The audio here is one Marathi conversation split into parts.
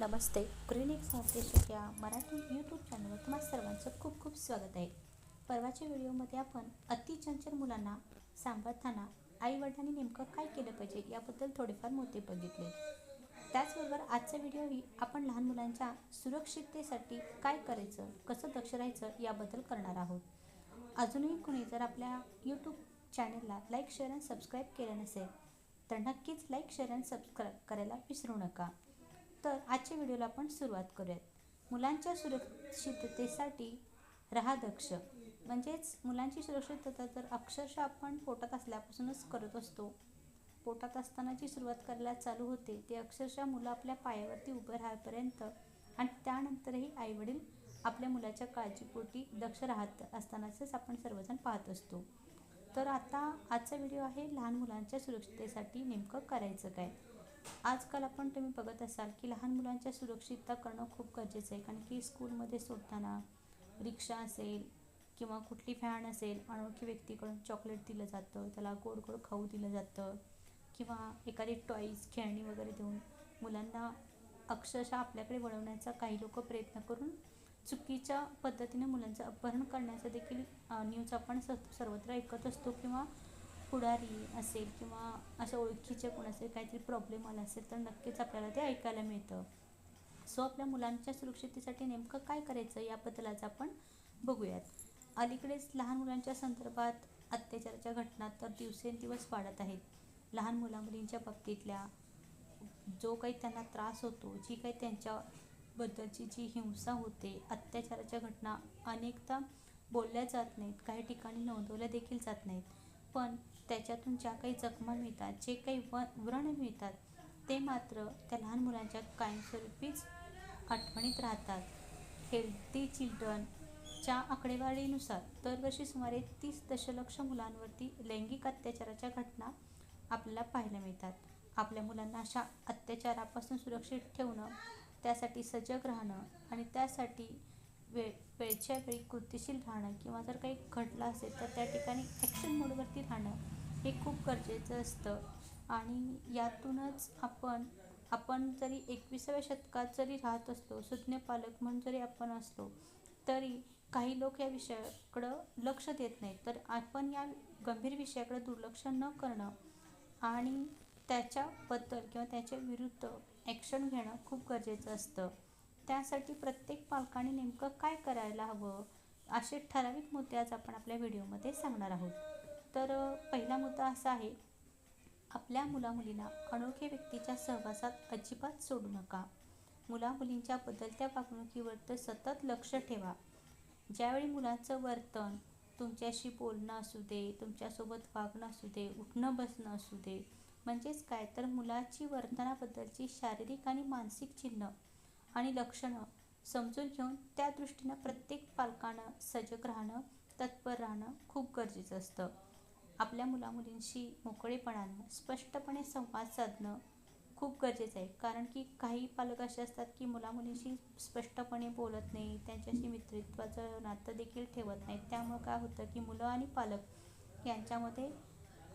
नमस्ते. क्लिनिक निर्देशक या मराठी यूट्यूब चॅनलवर तुम्हा सर्वांचं खूप खूप स्वागत आहे. परवाच्या व्हिडिओमध्ये आपण अतिचंचल मुलांना सांभाळताना आईवडिलांनी नेमकं काय केलं पाहिजे याबद्दल थोडेफार मुद्दे बघितले. त्याचबरोबर आजचा व्हिडिओही आपण लहान मुलांच्या सुरक्षिततेसाठी काय करायचं कसं दक्ष राहायचं याबद्दल करणार आहोत. अजूनही कोणी जर आपल्या यूट्यूब चॅनलला लाईक शेअर आणि सबस्क्राईब केलं नसेल तर नक्कीच लाईक शेअर आणि सबस्क्राईब करायला विसरू नका. तर आजच्या व्हिडिओला आपण सुरुवात करूयात. मुलांच्या सुरक्षिततेसाठी राहा दक्ष. म्हणजेच मुलांची सुरक्षितता तर अक्षरशः आपण पोटात असल्यापासूनच करत असतो. पोटात असताना जी सुरुवात करायला चालू होते ते अक्षरशः मुलं आपल्या पायावरती उभं राहापर्यंत आणि त्यानंतरही आईवडील आपल्या मुलाच्या काळजीपोटी दक्ष राहत असतानाच आपण सर्वजण पाहत असतो. तर आता आजचा व्हिडिओ आहे लहान मुलांच्या सुरक्षिततेसाठी नेमकं करायचं काय? आजकाल आपण तुम्ही बघत असाल की लहान मुलांच्या सुरक्षितता करणं खूप गरजेचं आहे. कारण की स्कूलमध्ये सोडताना रिक्षा असेल किंवा कुठली फॅन असेल अनोळखी व्यक्तीकडून चॉकलेट दिलं जातं त्याला गोड गोड खाऊ दिलं जातं किंवा एखादी टॉईज खेळणी वगैरे देऊन मुलांना अक्षरशः आपल्याकडे वळवण्याचा काही लोक प्रयत्न करून चुकीच्या पद्धतीने मुलांचं अपहरण करण्याचं देखील न्यूज आपण स सर्वत्र ऐकत असतो किंवा पुढारी असेल किंवा अशा ओळखीचे कोण असेल काहीतरी प्रॉब्लेम आला असेल तर नक्कीच आपल्याला ते ऐकायला मिळतं. सो आपल्या मुलांच्या सुरक्षिततेसाठी नेमकं काय करायचं याबद्दल आज आपण बघूयात. अलीकडेच लहान मुलांच्या संदर्भात अत्याचाराच्या घटना तर दिवसेंदिवस वाढत आहेत. लहान मुला मुलींच्या बाबतीतल्या जो काही त्यांना त्रास होतो जी काही त्यांच्याबद्दलची जी हिंसा होते अत्याचाराच्या घटना अनेकदा बोलल्या जात नाहीत काही ठिकाणी नोंदवल्या देखील जात नाहीत. पण त्याच्यातून ज्या काही जखमा मिळतात जे काही व व्रण मिळतात ते मात्र त्या लहान मुलांच्या कायमस्वरूपीच आठवणीत राहतात. हेल्दी चिल्ड्रनच्या आकडेवारीनुसार दरवर्षी सुमारे तीस दशलक्ष मुलांवरती लैंगिक अत्याचाराच्या घटना आपल्याला पाहायला मिळतात. आपल्या मुलांना अशा अत्याचारापासून सुरक्षित ठेवणं त्यासाठी सजग राहणं आणि त्यासाठी वेळ वेळच्या वेळी कृतीशील राहणं किंवा जर काही घडलं असेल तर त्या ठिकाणी ॲक्शन मोडवरती राहणं हे खूप गरजेचं असतं. आणि यातूनच आपण आपण जरी एकविसाव्या शतकात जरी राहत असलो सुज्ञ पालक म्हणून जरी आपण असलो तरी काही लोक या विषयाकडं लक्ष देत नाहीत. तर आपण या गंभीर विषयाकडे दुर्लक्ष न करणं आणि त्याच्याबद्दल किंवा त्याच्या विरुद्ध ॲक्शन घेणं खूप गरजेचं असतं. त्यासाठी प्रत्येक पालकाने नेमकं काय करायला हवं असे ठराविक मुद्दे आज आपण आपल्या व्हिडिओमध्ये सांगणार आहोत. तर पहिला मुद्दा असा आहे आपल्या मुलामुलींना अनोखे व्यक्तीच्या सहवासात अजिबात सोडू नका. मुलामुलींच्या बदलत्या वागणुकीवर तर सतत लक्ष ठेवा. ज्यावेळी मुलांचं वर्तन तुमच्याशी बोलणं असू दे तुमच्यासोबत वागणं असू दे उठणं बसणं असू दे म्हणजेच काय तर मुलाची वर्तनाबद्दलची शारीरिक आणि मानसिक चिन्ह आणि लक्षणं समजून घेऊन त्या दृष्टीनं प्रत्येक पालकानं सजग राहणं तत्पर राहणं खूप गरजेचं असतं. आपल्या मुलामुलींशी मोकळेपणानं स्पष्टपणे संवाद साधणं खूप गरजेचं आहे. कारण की काही पालक असे असतात की मुलामुलींशी स्पष्टपणे बोलत नाही त्यांच्याशी मित्रत्वाचं नातं देखील ठेवत नाहीत. त्यामुळं काय होतं की मुलं आणि पालक यांच्यामध्ये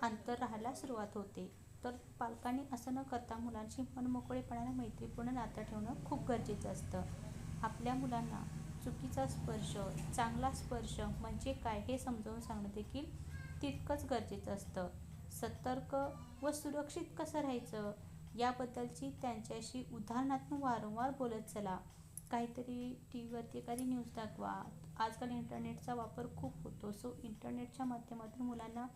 अंतर राहायला सुरुवात होते. तर पालकांनी असं न करता मुलांशी मनमोकळेपणानं मैत्रीपूर्ण नातं ठेवणं खूप गरजेचं असतं. आपल्या मुलांना चुकीचा स्पर्श चांगला स्पर्श म्हणजे काय हे समजावून सांगणं देखील तितकंच गरजेचं असतं. सतर्क व सुरक्षित कसं राहायचं? याबद्दलची त्यांच्याशी उदाहरणात्मक वारंवार बोलत चला. काहीतरी टी व्हीवरती एखादी न्यूज दाखवा. आजकाल इंटरनेटचा वापर खूप होतो. सो इंटरनेटच्या माध्यमातून मुलांना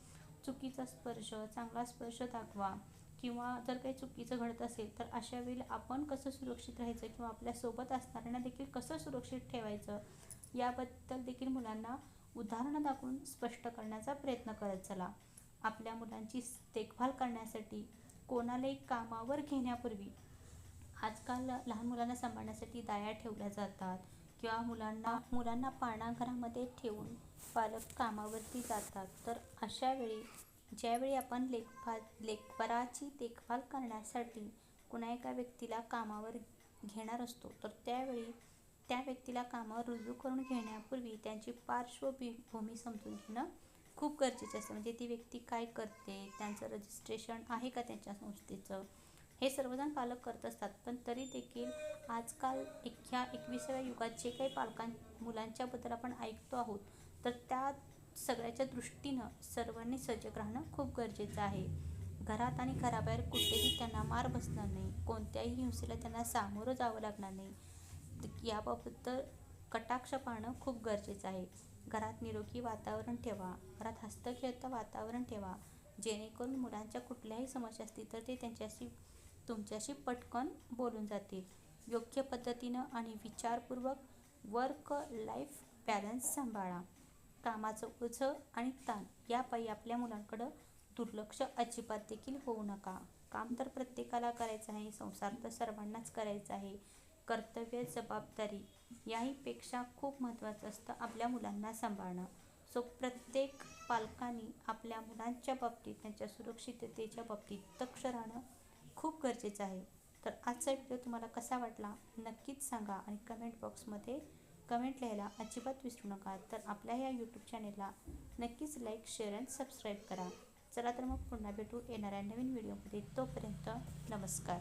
चुकीचा स्पर्श चांगला स्पर्श दाखवा. किंवा जर काही चुकीचं घडत असेल तर अशा वेळी आपण कसं सुरक्षित राहायचं? किंवा आपल्यासोबत असणाऱ्यांना देखील कसं सुरक्षित ठेवायचं? याबद्दल देखील मुलांना उदाहरणं दाखवून स्पष्ट करण्याचा प्रयत्न करत चला. आपल्या मुलांची देखभाल करण्यासाठी कोणालाही कामावर घेण्यापूर्वी आजकाल लहान मुलांना सांभाळण्यासाठी दाया ठेवल्या जातात किंवा मुलांना मुलांना पाळणाघरामध्ये ठेवून पालक कामावरती जातात. तर अशा वेळी ज्यावेळी आपण लेखपा लेखपराची देखभाल करण्यासाठी कुणा एका व्यक्तीला कामावर घेणार असतो तर त्यावेळी त्या व्यक्तीला कामावर रुजू करून घेण्यापूर्वी त्यांची पार्श्वभूमी समजून घेणं खूप गरजेचं असतं. म्हणजे ती व्यक्ती काय करते? त्यांचं रजिस्ट्रेशन आहे का त्यांच्या संस्थेचं? हे सर्वजण पालक करत असतात. पण तरी देखील आजकाल एक ह्या एकविसाव्या युगात जे काही पालकां मुलांच्याबद्दल आपण ऐकतो आहोत तर त्या सगळ्याच्या दृष्टीनं सर्वांनी सजग राहणं खूप गरजेचं आहे. घरात आणि घराबाहेर कुठेही त्यांना मार बसणार नाही. कोणत्याही हिंसेला त्यांना सामोरं जावं लागणार नाही. याबाबत कटाक्ष पाळणं खूप गरजेचं आहे. घरात निरोगी वातावरण ठेवा. घरात हस्तखेळतं वातावरण ठेवा. जेणेकरून मुलांच्या कुठल्याही समस्या असतील तर ते त्यांच्याशी तुमच्याशी पटकन बोलून जातील. योग्य पद्धतीनं आणि विचारपूर्वक वर्क लाईफ बॅलन्स सांभाळा. कामाचं ओझं आणि ताण यापायी आपल्या मुलांकडं दुर्लक्ष अजिबात देखील होऊ नका. काम तर प्रत्येकाला करायचं आहे. संसार तर सर्वांनाच करायचा आहे. कर्तव्य जबाबदारी याहीपेक्षा खूप महत्त्वाचं असतं आपल्या मुलांना सांभाळणं. सो प्रत्येक पालकांनी आपल्या मुलांच्या बाबतीत त्यांच्या सुरक्षिततेच्या बाबतीत दक्ष राहणं खूप गरजेचं आहे. तर आजचा व्हिडिओ तुम्हाला कसा वाटला नक्कीच सांगा आणि कमेंट बॉक्समध्ये कमेंट लिहायला अजिबात विसरू नका. तर आपल्या या यूट्यूब चॅनेलला नक्कीच लाईक शेअर अँड सबस्क्राईब करा. चला तर मग पुन्हा भेटू येणाऱ्या नवीन व्हिडिओमध्ये. तोपर्यंत नमस्कार.